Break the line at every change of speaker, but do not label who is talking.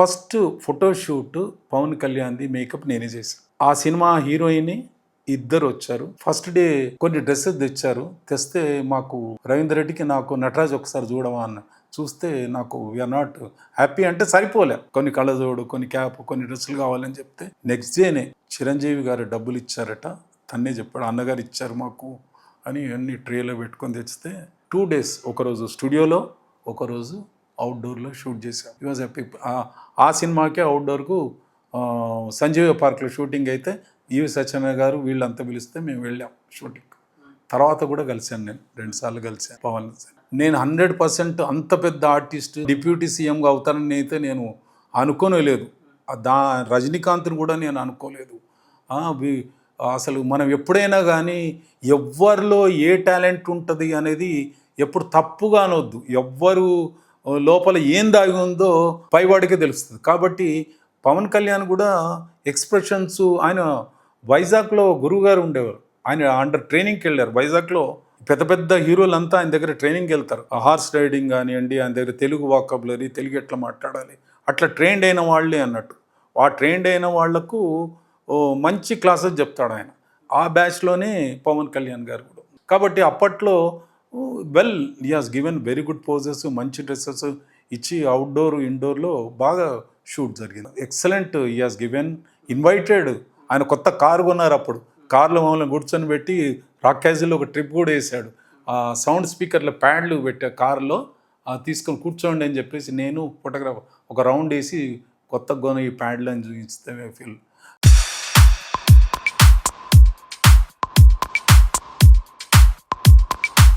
First photoshoot Pawan కళ్యాణ్ది makeup నేనే చేశాను ఆ సినిమా హీరోయిన్ ఇద్దరు వచ్చారు. ఫస్ట్ డే కొన్ని డ్రెస్సెస్ తెచ్చారు. తెస్తే మాకు రవీందర్ రెడ్డికి నాకు నటరాజ్ ఒకసారి చూడవా అన్న. చూస్తే నాకు వీఆర్ నాట్ హ్యాపీ అంటే సరిపోలే. కొన్ని కళ్ళజోడు కొన్ని క్యాప్ కొన్ని డ్రెస్సులు కావాలని చెప్తే నెక్స్ట్ డేనే చిరంజీవి గారు డబ్బులు ఇచ్చారట. తన్నే చెప్పాడు అన్నగారు ఇచ్చారు మాకు అని అన్ని ట్రేలో పెట్టుకొని తెచ్చితే టూ డేస్ ఒకరోజు స్టూడియోలో ఒకరోజు అవుట్డోర్లో షూట్ చేశాం. ఈ వాజ్ ఆ సినిమాకే అవుట్డోర్కు సంజీవ పార్క్లో షూటింగ్ అయితే ఈవి సత్యనారాయణ గారు వీళ్ళంతా పిలిస్తే మేము వెళ్ళాం షూటింగ్ తర్వాత కూడా కలిశాను నేను రెండుసార్లు కలిశాను పవన్ నేను హండ్రెడ్ పర్సెంట్ అంత పెద్ద ఆర్టిస్ట్ డిప్యూటీ సీఎంగా అవుతానని అయితే నేను అనుకోలేదు దా రజనీకాంత్ని కూడా నేను అనుకోలేదు. అసలు మనం ఎప్పుడైనా కానీ ఎవరిలో ఏ టాలెంట్ ఉంటుంది అనేది ఎప్పుడు తప్పుగా అనొద్దు. ఎవ్వరు లోపల ఏం దాగి ఉందో పైవాడికే తెలుస్తుంది. కాబట్టి పవన్ కళ్యాణ్ కూడా ఎక్స్ప్రెషన్స్ ఆయన వైజాగ్లో గురువు గారు ఉండేవారు. ఆయన అండర్ ట్రైనింగ్కి వెళ్ళారు. వైజాగ్లో పెద్ద పెద్ద హీరోలంతా ఆయన దగ్గర ట్రైనింగ్కి వెళ్తారు. హార్స్ రైడింగ్ కానివ్వండి ఆయన దగ్గర తెలుగు వాకబులరీ తెలుగు ఎట్లా మాట్లాడాలి అట్లా ట్రైన్డ్ అయిన వాళ్ళే అన్నట్టు. ఆ ట్రైన్డ్ అయిన వాళ్ళకు మంచి క్లాసెస్ చెప్తాడు ఆయన. ఆ బ్యాచ్లోనే పవన్ కళ్యాణ్ గారు కూడా. కాబట్టి అప్పట్లో well as has given very good poses మంచి డ్రెస్సెస్ ఇచ్చి అవుట్డోర్ ఇండోర్లో బాగా షూట్ జరిగింది. ఎక్సలెంట్ ఈ హాస్ గివెన్ ఇన్వైటెడ్ ఆయన కొత్త కారు కొన్నారు అప్పుడు. కార్లో మమ్మల్ని కూర్చొని పెట్టి రాక్ క్యాజిల్లో ఒక ట్రిప్ కూడా వేసాడు ఆ సౌండ్ స్పీకర్లో ప్యాడ్లు పెట్టే కారులో తీసుకొని కూర్చోండి అని చెప్పేసి నేను ఫోటోగ్రాఫర్ ఒక రౌండ్ వేసి కొత్త గోన ఈ ప్యాడ్లు అని చూపిస్తే ఫీల్